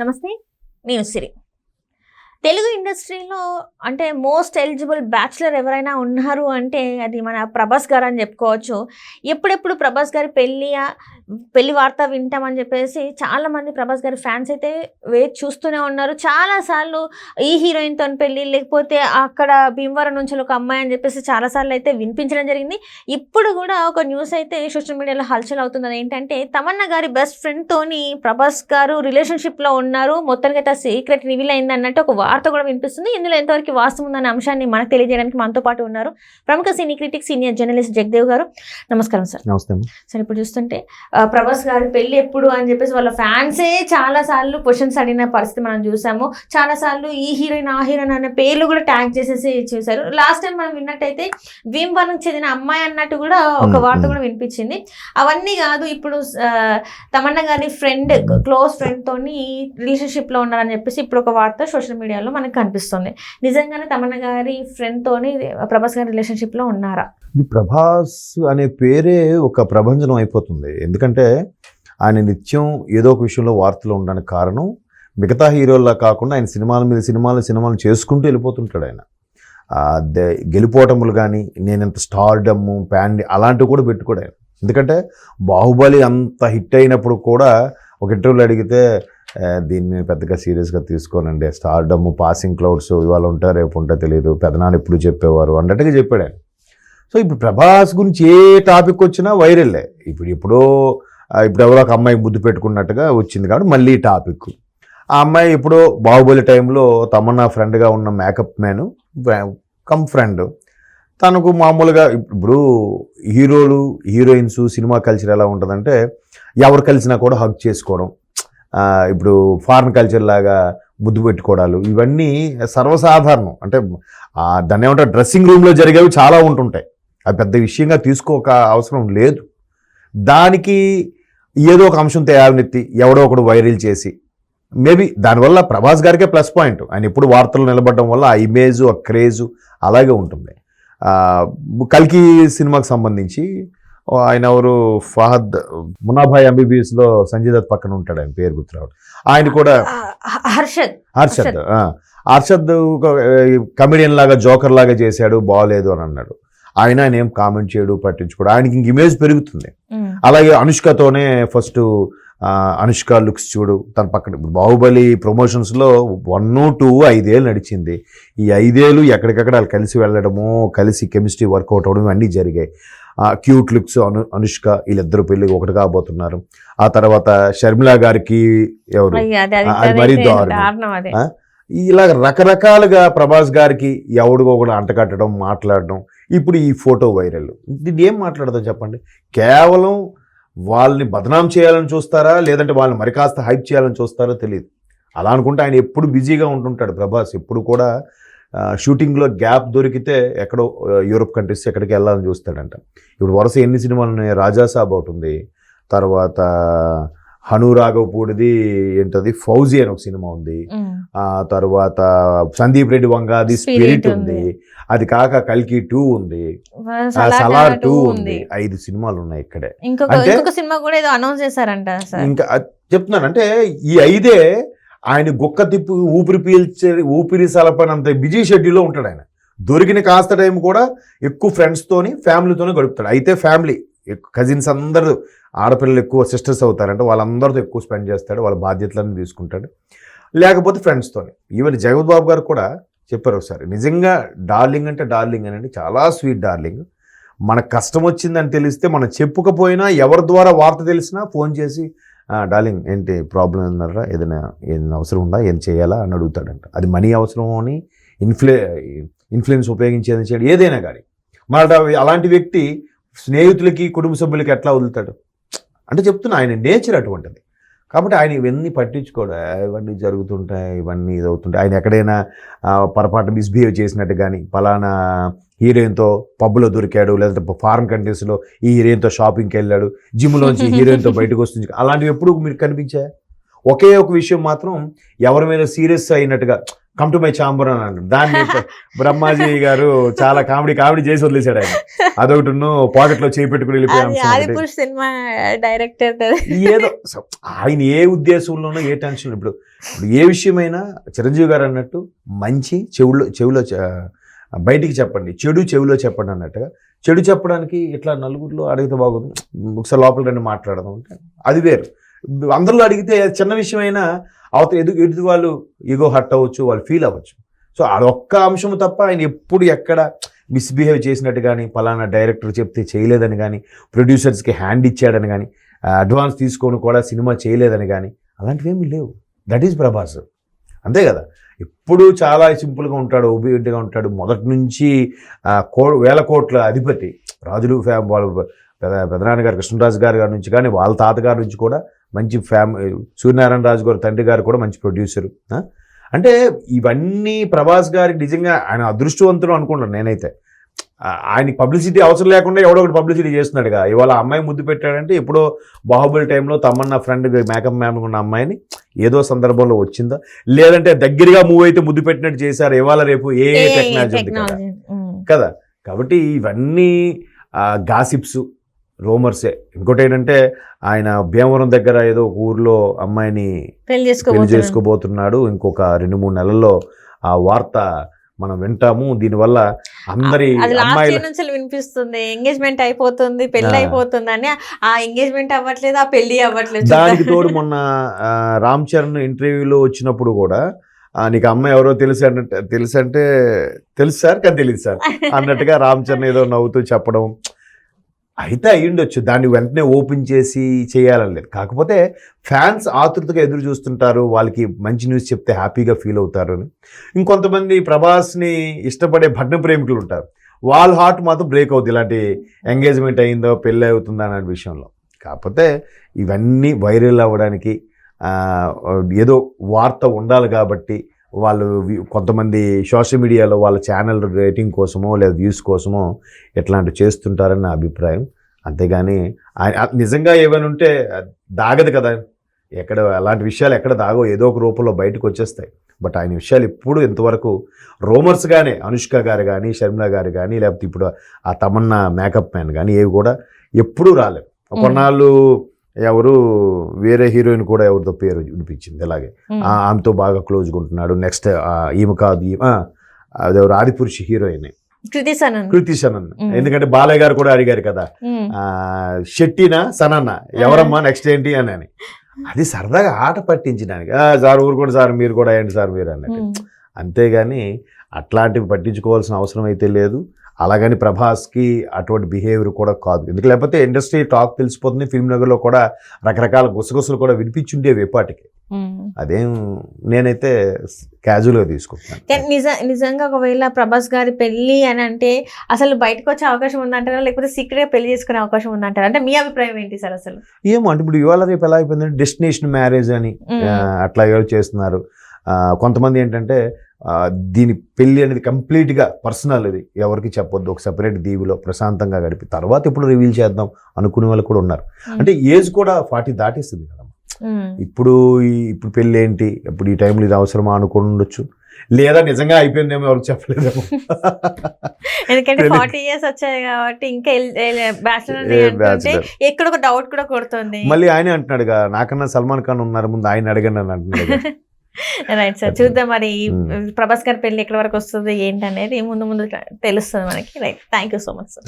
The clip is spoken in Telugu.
నమస్తే నేను సిరి. తెలుగు ఇండస్ట్రీలో అంటే మోస్ట్ ఎలిజిబుల్ బ్యాచులర్ ఎవరైనా ఉన్నారు అంటే అది మన ప్రభాస్ గారు అని చెప్పుకోవచ్చు. ఎప్పుడెప్పుడు ప్రభాస్ గారి పెళ్ళి పెళ్ళి వార్త వింటామని చెప్పేసి చాలా మంది ప్రభాస్ గారి ఫ్యాన్స్ అయితే వేచి చూస్తూనే ఉన్నారు. చాలాసార్లు ఈ హీరోయిన్తో పెళ్ళి లేకపోతే అక్కడ భీమవరం నుంచి ఒక అమ్మాయి అని చెప్పేసి చాలాసార్లు అయితే వినిపించడం జరిగింది. ఇప్పుడు కూడా ఒక న్యూస్ అయితే సోషల్ మీడియాలో హల్చల్ అవుతుంది ఏంటంటే తమన్నా గారి బెస్ట్ ఫ్రెండ్తోని ప్రభాస్ గారు రిలేషన్షిప్లో ఉన్నారు. మొత్తానికి అయితే సీక్రెట్ రివీల్ అయింది అన్నట్టు ఒక వార్త కూడా వినిపిస్తుంది. ఇందులో ఎంతవరకు వాస్తవం ఉందనే అంశాన్ని మనకు తెలియజేయడానికి మనతో పాటు ఉన్నారు ప్రముఖ cine critic senior journalist Jagadev గారు. నమస్కారం సార్. నమస్తే. సార్ ఇప్పుడు చూస్తుంటే ప్రభాస్ గారి పెళ్ళి ఎప్పుడు అని చెప్పేసి వాళ్ళ ఫ్యాన్సే చాలా సార్లు క్వశ్చన్స్ అడిగిన పరిస్థితి మనం చూసాము. చాలా సార్లు ఈ హీరోయిన్ ఆ హీరోయిన్ అనే పేర్లు కూడా ట్యాగ్ చేసేసి చూసారు లాస్ట్ టైం మనం విన్నట్టయితే భీమవరంకి చెందిన అమ్మాయి అన్నట్టు కూడా ఒక వార్త. కూడా వినిపించింది. అవన్నీ కాదు ఇప్పుడు తమన్నా గారి ఫ్రెండ్ క్లోజ్ ఫ్రెండ్ తోని రిలేషన్షిప్లో ఉన్నారని చెప్పేసి ఇప్పుడు ఒక వార్త సోషల్ మీడియాలో మనకు కనిపిస్తుంది. నిజంగానే తమన్నా గారి ఫ్రెండ్ తోని ప్రభాస్ గారి రిలేషన్షిప్లో ఉన్నారా? ఇది ప్రభాస్ అనే పేరే ఒక ప్రభంజనం అయిపోతుంది. ఎందుకంటే ఆయన నిత్యం ఏదో ఒక విషయంలో వార్తలు ఉండడానికి కారణం మిగతా హీరోల్లా కాకుండా ఆయన సినిమాల మీద సినిమాలు సినిమాలు చేసుకుంటూ వెళ్ళిపోతుంటాడు ఆయన. దే- గెలిపోవటములు కానీ నేను ఇంత స్టార్డమ్ ప్యాండి అలాంటివి కూడా పెట్టుకోడు ఆయన. ఎందుకంటే బాహుబలి అంత హిట్ అయినప్పుడు కూడా ఒక ఇంటర్వ్యూలో అడిగితే దీన్ని పెద్దగా సీరియస్గా తీసుకోనండి. స్టార్డమ్ పాసింగ్ క్లౌడ్స్ ఇవాళ ఉంటా రేపు ఉంటా తెలియదు పెదనాన్న ఎప్పుడు చెప్పేవారు? అన్నట్టుగా చెప్పాడు ఆయన. సో ఇప్పుడు ప్రభాస్ గురించి ఏ టాపిక్ వచ్చినా వైరల్లే ఇప్పుడు ఎప్పుడో ఇప్పుడు ఎవరో ఒక అమ్మాయి ముద్దు పెట్టుకున్నట్టుగా వచ్చింది కాబట్టి మళ్ళీ టాపిక్. ఆ అమ్మాయి ఎప్పుడో బాహుబలి టైంలో తమన్నా ఫ్రెండ్గా ఉన్న మేకప్ మ్యాన్ కమ్ ఫ్రెండ్. తనకు మామూలుగా ఇప్పుడు హీరోలు హీరోయిన్స్ సినిమా కల్చర్ ఎలా ఉంటుందంటే ఎవరు కలిసినా కూడా హగ్ చేసుకోవడం ఇప్పుడు ఫారిన్ కల్చర్ లాగా ముద్దు పెట్టుకోవడాలు ఇవన్నీ సర్వసాధారణం. అంటే దాన్ని ఏమంటారు డ్రెస్సింగ్ రూమ్లో జరిగేవి చాలా ఉంటుంటాయి. అది పెద్ద విషయంగా తీసుకోక అవసరం లేదు. దానికి ఏదో ఒక అంశం తేయాలనెత్తి ఎవడో ఒకడు వైరల్ చేసి మేబీ దానివల్ల ప్రభాస్ గారికే ప్లస్ పాయింట్. ఆయన ఎప్పుడు వార్తలు నిలబడడం వల్ల ఆ ఇమేజ్ ఆ క్రేజు అలాగే ఉంటుంది. కల్కి సినిమాకి సంబంధించి ఆయన ఎవరు? ఫహద్ మునాభాయ్ ఎంబీబీఎస్లో సంజయ్ దత్ పక్కన ఉంటాడు ఆయన పేరు గుర్తురావడం ఆయన కూడా హర్షద్. హర్షద్. హర్షద్ కమెడియన్ లాగా జోకర్ లాగా చేశాడు బాగలేదు అని అన్నాడు. ఆయన ఆయన ఏం కామెంట్ చేయడు పట్టించుకోడు. ఆయనకి ఇంక ఇమేజ్ పెరుగుతుంది. అలాగే అనుష్కతోనే ఫస్ట్ అనుష్క లుక్స్ చూడు తన పక్కన బాహుబలి ప్రమోషన్స్లో వన్ టూ ఐదేళ్ళు నడిచింది. ఈ ఐదేళ్ళు ఎక్కడికక్కడ వాళ్ళు కలిసి వెళ్ళడము కలిసి కెమిస్ట్రీ వర్కౌట్ అవ్వడం ఇవన్నీ జరిగాయి. క్యూట్ లుక్స్ అను అనుష్క వీళ్ళిద్దరు పెళ్ళి ఒకటి కాబోతున్నారు. ఆ తర్వాత షర్మిల గారికి ఎవరు? అది- మరీ దారుణం. దారుణం అది. ఆ? ఇలా రకరకాలుగా ప్రభాస్ గారికి ఎవడికో కూడా అంటకట్టడం మాట్లాడడం ఇప్పుడు ఈ ఫోటో వైరల్. దీన్ని ఏం మాట్లాడదాం చెప్పండి? కేవలం వాళ్ళని బదనాం చేయాలని చూస్తారా? లేదంటే వాళ్ళని మరి కాస్త హైప్ చేయాలని చూస్తారో తెలియదు అలా అనుకుంటే ఆయన ఎప్పుడు బిజీగా ఉంటుంటాడు ప్రభాస్. ఎప్పుడు కూడా షూటింగ్లో గ్యాప్ దొరికితే ఎక్కడో యూరప్ యూరోప్ కంట్రీస్ ఎక్కడికి వెళ్ళాలని చూస్తాడంట. ఇప్పుడు వరుస ఎన్ని సినిమాలు ఉన్నాయి? రాజాసాబ్ ఒకటి ఉంది. తర్వాత హను రాఘవపూడిది ఏంటది? ఫౌజీ అని ఒక సినిమా ఉంది. ఆ తర్వాత సందీప్ రెడ్డి వంగాది స్పిరిట్ ఉంది. అది కాక కల్కి టూ ఉంది. సలార్ టూ ఉంది. ఐదు సినిమాలు ఉన్నాయి ఇక్కడే. ఇంకొక సినిమా కూడా ఏదో అనౌన్స్ చేశారంట ఇంకా చెప్తున్నాను. అంటే ఈ ఐదే ఆయన గుక్క తిప్పు ఊపిరి పీల్చే ఊపిరి సలపనంత బిజీ షెడ్యూల్లో ఉంటాడు ఆయన. దొరికిన కాస్త టైం కూడా ఎక్కువ ఫ్రెండ్స్తోని ఫ్యామిలీతోనే గడుపుతాడు. అయితే ఫ్యామిలీ కజిన్స్ అందరూ ఆడపిల్లలు ఎక్కువ సిస్టర్స్ అవుతారంటే వాళ్ళందరితో ఎక్కువ స్పెండ్ చేస్తాడు వాళ్ళ బాధ్యతలన్నీ తీసుకుంటాడు. లేకపోతే ఫ్రెండ్స్తోనే ఈవెన్ జగత్ బాబు గారు కూడా చెప్పారు ఒకసారి నిజంగా డార్లింగ్ అంటే డార్లింగ్ అనండి చాలా స్వీట్ డార్లింగ్ మనకు కష్టం వచ్చిందని తెలిస్తే మనం చెప్పుకపోయినా ఎవరి ద్వారా వార్త తెలిసినా ఫోన్ చేసి డార్లింగ్ ఏంటి ప్రాబ్లం ఏందన్నారా? ఏదైనా ఏదైనా అవసరం ఉందా? ఏం చేయాలా? అని అడుగుతాడంట. అది మనీ అవసరం అని ఇన్ఫ్లే ఇన్ఫ్లుయెన్స్ ఉపయోగించేది చేయడం ఏదైనా కానీ. మన అలాంటి వ్యక్తి స్నేహితులకి కుటుంబ సభ్యులకి ఎట్లా వదులుతాడు? అంటే చెప్తున్నా ఆయన నేచర్ అటువంటిది. కాబట్టి ఆయన ఇవన్నీ పట్టించుకోడు? ఇవన్నీ జరుగుతుంటాయి ఇవన్నీ ఇదవుతుంటాయి. ఆయన ఎక్కడైనా పొరపాటు మిస్బిహేవ్ చేసినట్టు కానీ పలానా హీరోయిన్తో పబ్లో దొరికాడు లేదంటే ఫారెన్ కంట్రీస్లో ఈ హీరోయిన్తో షాపింగ్కి వెళ్ళాడు జిమ్లోంచి హీరోయిన్తో బయటకు వస్తుంది. అలాంటివి ఎప్పుడు మీరు కనిపించాయి? ఒకే ఒక విషయం మాత్రం ఎవరి మీద సీరియస్ అయినట్టుగా కమ్ టు మై చాంబర్ అని అంటాడు దాన్ని బ్రహ్మాజీ గారు చాలా కామెడీ కామెడీ చేసి వదిలేశాడు ఆయన. అదొకటి పాకెట్లో చేయి పెట్టుకుని వెళ్ళిపోయే అది అంశం ఒకటి. ఆదిపురుష్ సినిమా డైరెక్టర్ ఏదో ఆయన ఏ ఉద్దేశంలోనో ఏ టెన్షన్ ఇప్పుడు ఇప్పుడు ఏ విషయమైనా చిరంజీవి గారు అన్నట్టు మంచి చెవులో చెవిలో బయటికి చెప్పండి. చెడు చెవిలో చెప్పండి అన్నట్టుగా. చెడు చెప్పడానికి ఇట్లా నలుగురిలో అడిగితే బాగుంది. ఒకసారి లోపల రండి మాట్లాడదాం అంటే అది వేరు. అందరిలో అడిగితే చిన్న విషయమైనా అవతల ఎదుగు ఎదుటి వాళ్ళు ఈగో హర్ట్ అవ్వచ్చు వాళ్ళు ఫీల్ అవ్వచ్చు. సో అదొక్క అంశం తప్ప ఆయన ఎప్పుడు ఎక్కడ మిస్బిహేవ్ చేసినట్టు కానీ పలానా డైరెక్టర్ చెప్తే చేయలేదని కానీ ప్రొడ్యూసర్స్కి హ్యాండ్ ఇచ్చాడని కానీ అడ్వాన్స్ తీసుకొని కూడా సినిమా చేయలేదని కానీ అలాంటివి ఏమీ లేవు. దట్ ఈజ్ ప్రభాస్ అంతే కదా? ఎప్పుడు చాలా సింపుల్గా ఉంటాడు ఒబియెంట్గా ఉంటాడు. మొదటి నుంచి కో వేల కోట్ల అధిపతి. రాజులు ఫ్యామ్ వాళ్ళు పెదనాన్న గారు కృష్ణరాజు గారి గారి నుంచి కానీ వాళ్ళ తాతగారి నుంచి కూడా మంచి ఫ్యామ్ సూర్యనారాయణ రాజు గారు తండ్రి గారు కూడా మంచి ప్రొడ్యూసరు అంటే ఇవన్నీ ప్రభాస్ గారికి నిజంగా ఆయన అదృష్టవంతుడు అనుకుంటాను నేనైతే. ఆ, ఆయనకి పబ్లిసిటీ అవసరం లేకుండా ఎవడో ఒకటి పబ్లిసిటీ చేస్తున్నాడుగా ఇవాళ ఆ అమ్మాయి ముద్దు పెట్టాడంటే ఎప్పుడో బాహుబలి టైంలో తమ్మన్న ఫ్రెండ్ మేకప్ మ్యామ్ ఉన్న అమ్మాయిని ఏదో సందర్భంలో వచ్చిందా? లేదంటే దగ్గరగా మూవ్ అయితే ముద్దు పెట్టినట్టు చేశారు. ఇవాళ రేపు ఏ టెక్నాలజీ ఉంది కదా. టెక్నాలజీ కదా? కాబట్టి ఇవన్నీ గాసిప్స్ రోమర్సే. ఇంకోటి ఏంటంటే ఆయన భీమవరం దగ్గర ఏదో ఒక ఊర్లో అమ్మాయిని పెళ్ళి చేసుకోబోతున్నాడు. ఇంకొక రెండు మూడు నెలల్లో ఆ వార్త మనం వింటాము. దీనివల్ల అందరి అమ్మాయిల నుంచి వినిపిస్తుంది. ఎంగేజ్మెంట్ అయిపోతుంది పెళ్ళి. అయిపోతుంది అని. ఆ ఎంగేజ్మెంట్ అవ్వట్లేదు ఆ పెళ్ళి అవ్వట్లేదు దానికి తోడు మొన్న రామ్ చరణ్ ఇంటర్వ్యూలో వచ్చినప్పుడు కూడా నీకు అమ్మాయి ఎవరో తెలుసు అంటే తెలుసు అంటే తెలుసు సార్ కానీ తెలియదు సార్. అన్నట్టుగా రామ్ చరణ్ ఏదో నవ్వుతూ చెప్పడం. అయితే అయ్యుండొచ్చు. దాన్ని వెంటనే ఓపెన్ చేసి చేయాలని లేదు. కాకపోతే ఫ్యాన్స్ ఆతృతగా ఎదురు చూస్తుంటారు. వాళ్ళకి మంచి న్యూస్ చెప్తే హ్యాపీగా ఫీల్ అవుతారు అని. ఇంకొంతమంది ప్రభాస్ని ఇష్టపడే భగ్న ప్రేమికులు ఉంటారు. వాళ్ళ హార్ట్ మాత్రం బ్రేక్ అవుతుంది ఇలాంటి ఎంగేజ్మెంట్ అయిందో పెళ్ళి అవుతుందా అనే విషయంలో. కాకపోతే ఇవన్నీ వైరల్ అవ్వడానికి ఏదో వార్త ఉండాలి కాబట్టి వాళ్ళు కొంతమంది సోషల్ మీడియాలో వాళ్ళ ఛానల్ రేటింగ్ కోసమో లేదా వ్యూస్ కోసమో ఇట్లాంటివి చేస్తుంటారని నా అభిప్రాయం. అంతేగాని నిజంగా ఏమైనా ఉంటే దాగదు కదా. ఎక్కడ అలాంటి విషయాలు ఎక్కడ దాగో ఏదో ఒక రూపంలో బయటకు వచ్చేస్తాయి. బట్ ఆయన విషయాలు ఎప్పుడు ఇంతవరకు రోమర్స్గానే అనుష్క గారు కానీ షర్మిల గారు కానీ లేకపోతే ఇప్పుడు ఆ తమన్నా మేకప్ మ్యాన్ కానీ ఏవి కూడా ఎప్పుడూ రాలేదు. కొన్నాళ్ళు ఎవరు వేరే హీరోయిన్ కూడా ఎవరితో పేరు వినిపించింది అలాగే. ఆమెతో బాగా క్లోజ్గా ఉంటున్నాడు. నెక్స్ట్ ఈమె కాదు ఈమె అదెవరు ఆదిపురుషి హీరోయిన్. కృతి సనన్. కృతి సనన్. ఎందుకంటే బాలయ్య గారు కూడా అడిగారు కదా షెట్టినా సనన్న ఎవరమ్మా నెక్స్ట్ ఏంటి అని అని. అది సరదాగా ఆట పట్టించడానికి "ఆ, సార్ ఊరుకోండి సార్ మీరు కూడా ఏంటి సార్ మీరు అన్నట్టు. అంతేగాని అట్లాంటివి పట్టించుకోవాల్సిన అవసరం అయితే లేదు. అలాగని ప్రభాస్కి అటువంటి బిహేవియర్ కూడా కాదు. ఎందుకు లేకపోతే ఇండస్ట్రీ టాక్ తెలిసిపోతుంది ఫిల్మ్ నగర్లో కూడా రకరకాల గుసగుసలు కూడా వినిపించుండేవి ఎపాటికి ఉమ్. అదేం నేనైతే క్యాజువల్గా తీసుకుంటున్నాను. కానీ నిజ నిజంగా ఒకవేళ ప్రభాస్ గారి పెళ్ళి అని అంటే అసలు బయటకు వచ్చే అవకాశం ఉందంటారా? లేకపోతే సీక్రెట్గా పెళ్ళి చేసుకునే అవకాశం ఉందంటారా? అంటే మీ అభిప్రాయం ఏంటి సార్ అసలు? ఏమో అంటే ఇప్పుడు ఇవాళ రేపు ఎలా అయిపోయిందంటే డెస్టినేషన్ మ్యారేజ్ అని అట్లా చేస్తున్నారు. కొంతమంది ఏంటంటే దీని పెళ్ళి అనేది కంప్లీట్గా పర్సనల్ ఇది. ఎవరికి చెప్పొద్దు ఒక సెపరేట్ దీవిలో ప్రశాంతంగా గడిపి తర్వాత ఇప్పుడు రివీల్ చేద్దాం అనుకునే వాళ్ళు కూడా ఉన్నారు. అంటే ఏజ్ కూడా ఫార్టీ దాటేస్తుంది కదా. ఇప్పుడు ఇప్పుడు పెళ్ళి ఏంటి ఇప్పుడు ఈ టైంలో ఇది అవసరమా అనుకుని ఉండొచ్చు. లేదా నిజంగా అయిపోయిందేమో ఎవరికి చెప్పలేదేమో. ఎందుకంటే ఫార్టీ ఇయర్స్ వచ్చాయి కాబట్టి ఇంకా. ఎక్కడ ఒక డౌట్ కూడా కొడుతుంది. మళ్ళీ ఆయనే అంటున్నాడుగా నాకన్నా సల్మాన్ ఖాన్ ఉన్నారు ముందు ఆయన అడగండి అని అంటున్నాడు రైట్ సార్ చూద్దాం మరి ఉమ్. ప్రభాస్ గారి పెళ్ళి ఎక్కడి వరకు వస్తుంది ఏంటి అనేది ముందు ముందు తెలుస్తుంది మనకి. Right thank you so much sir